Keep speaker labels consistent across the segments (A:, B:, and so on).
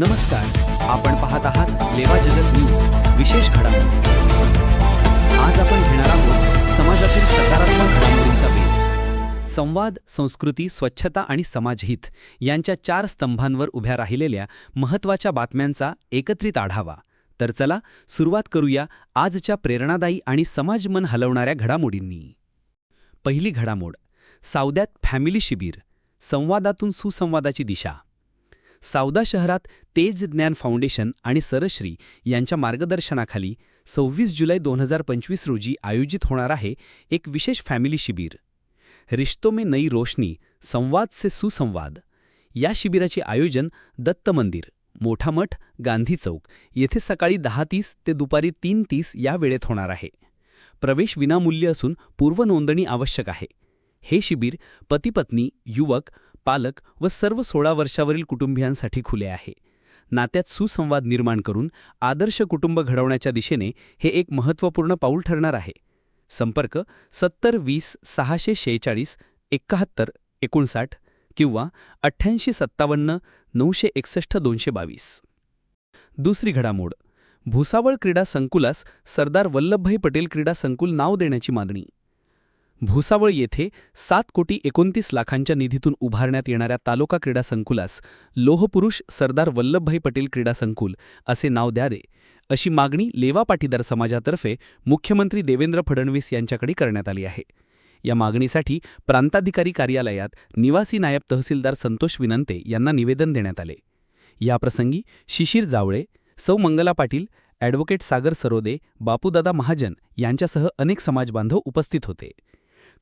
A: नमस्कार. आपण पाहत आहात लेवा जगत न्यूज. विशेष घडामोडी. आज आपण घेणार आहोत समाजातील सकारात्मक घडामोडींचा वेध. संवाद संस्कृती स्वच्छता आणि समाजहित यांच्या चार स्तंभांवर उभ्या राहिलेल्या महत्त्वाच्या बातम्यांचा एकत्रित आढावा. तर चला सुरुवात करूया आजच्या प्रेरणादायी आणि समाजमन हलवणाऱ्या घडामोडींनी. पहिली घडामोड सावद्यात फॅमिली शिबिर संवादातून सुसंवादाची दिशा. सावदा शहरात तेज ज्ञान फाउंडेशन आणि सरश्री यांच्या मार्गदर्शनाखाली सव्वीस जुलै दोन हजार पंचवीस रोजी आयोजित होणार आहे एक विशेष फॅमिली शिबिर. रिश्तो में नई रोशनी संवाद से सुसंवाद. या शिबिराचे आयोजन दत्त मंदिर मोठा मठ गांधी चौक येथे सकाळी दहा तीस ते दुपारी तीन तीस या वेळेत होणार आहे. प्रवेश विनामूल्य असून पूर्वनोंदणी आवश्यक आहे. हे शिबिर पतीपत्नी युवक पालक व सर्व सोळा वर्षावरील कुटुंबियांसाठी खुले आहे. नात्यात सुसंवाद निर्माण करून आदर्श कुटुंब घडवण्याच्या दिशेने हे एक महत्त्वपूर्ण पाऊल ठरणार आहे. संपर्क सत्तर वीस सहाशे शेहेचाळीस एकाहत्तर एकोणसाठ किंवा अठ्ठ्याऐंशी सत्तावन्न नऊशे एकसष्ट दोनशे बावीस. दुसरी घडामोड. भुसावळ क्रीडा संकुलास सरदार वल्लभभाई पटेल क्रीडा संकुल नाव देण्याची मागणी. भुसावळ येथे सात कोटी एकोणतीस लाखांच्या निधीतून उभारण्यात येणाऱ्या तालुका क्रीडा संकुलास लोहपुरुष सरदार वल्लभभाई पटेल क्रीडा संकुल असे नाव द्यावे अशी मागणी लेवा पाटीदार समाजातर्फे मुख्यमंत्री देवेंद्र फडणवीस यांच्याकडे करण्यात आली आहे. या मागणीसाठी प्रांताधिकारी कार्यालयात निवासी नायब तहसीलदार संतोष विनंते यांना निवेदन देण्यात आले. याप्रसंगी शिशिर जावळे सौ मंगला पाटील ॲडव्होकेट सागर सरोदे बापूदादा महाजन यांच्यासह अनेक समाजबांधव उपस्थित होते.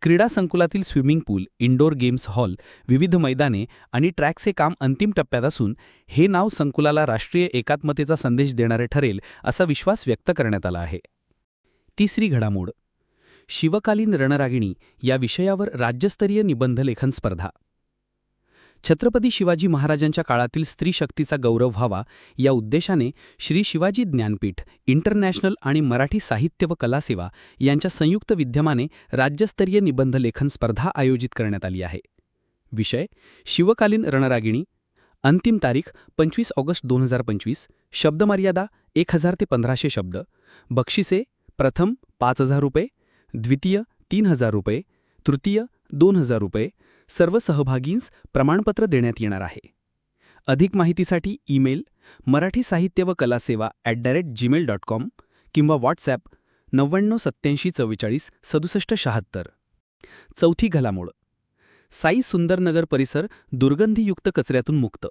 A: क्रीडा संकुलातील swimming pool indoor games hall विविध मैदाने आणि ट्रॅकचे काम अंतिम टप्प्यात असून हे नाव संकुलाला राष्ट्रीय एकात्मतेचा संदेश देणारे ठरेल असा विश्वास व्यक्त करण्यात आला आहे. तिसरी घडामोड. शिवकालीन रणरागिणी या विषयावर राज्यस्तरीय निबंधलेखन स्पर्धा. छत्रपती शिवाजी महाराजांच्या काळातील स्त्री शक्तीचा गौरव व्हावा या उद्देशाने श्री शिवाजी ज्ञानपीठ इंटरनॅशनल आणि मराठी साहित्य व कलासेवा यांच्या संयुक्त विद्यमाने राज्यस्तरीय निबंध लेखन स्पर्धा आयोजित करण्यात आली आहे. विषय शिवकालीन रणरागिणी अंतिम तारीख पंचवीस ऑगस्ट दोन हजार पंचवीस शब्दमर्यादा एक हजार ते पंधराशे शब्द बक्षिसे प्रथम पाच हजार रुपये द्वितीय तीन हजार रुपये तृतीय दोन हजार रुपये सर्व सहभागींस प्रमाणपत्र देण्यात येणार आहे. अधिक माहितीसाठी ईमेल मराठी साहित्य व कला सेवा at the rate Gmail dot com किंवा व्हॉट्सॲप नव्याण्णव सत्त्याऐंशी चव्वेचाळीस सदुसष्ट शहात्तर. चौथी घलामोड. साई सुंदरनगर परिसर दुर्गंधीयुक्त कचऱ्यातून मुक्त.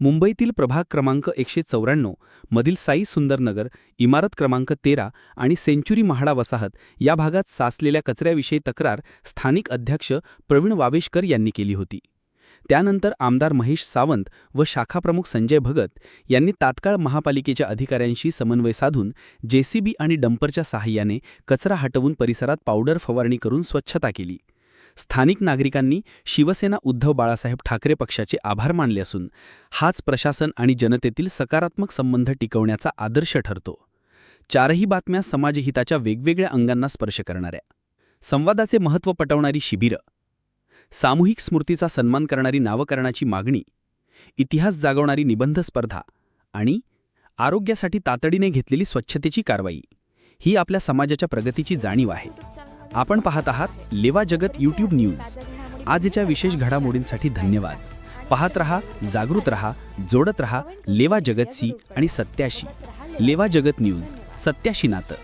A: मुंबईतील प्रभाग क्रमांक एकशे चौऱ्याण्णव मधील साई सुंदरनगर इमारत क्रमांक तेरा आणि सेंच्युरी महाडा वसाहत या भागात साचलेल्या कचऱ्याविषयी तक्रार स्थानिक अध्यक्ष प्रवीण वावेशकर यांनी केली होती. त्यानंतर आमदार महेश सावंत व शाखाप्रमुख संजय भगत यांनी तात्काळ महापालिकेच्या अधिकाऱ्यांशी समन्वय साधून जेसीबी आणि डंपरच्या सहाय्याने कचरा हटवून परिसरात पावडर फवारणी करून स्वच्छता केली. स्थानिक नागरिकांनी शिवसेना उद्धव बाळासाहेब ठाकरे पक्षाचे आभार मानले असून हाच प्रशासन आणि जनतेतील सकारात्मक संबंध टिकवण्याचा आदर्श ठरतो. चारही बातम्या समाजहिताच्या वेगवेगळ्या अंगांना स्पर्श करणाऱ्या. संवादाचे महत्त्व पटवणारी शिबिरं. सामूहिक स्मृतीचा सन्मान करणारी नावकरणाची मागणी. इतिहास जागवणारी निबंध स्पर्धा. आणि आरोग्यासाठी तातडीने घेतलेली स्वच्छतेची कारवाई. ही आपल्या समाजाच्या प्रगतीची जाणीव आहे. आपण पाहत आहात लेवा जगत यूट्यूब न्यूज आजच्या विशेष घडामोडींसाठी धन्यवाद. पाहत रहा जागृत रहा जोडत रहा लेवा जगतशी आणि सत्याशी. लेवा जगत न्यूज सत्याशी नातं.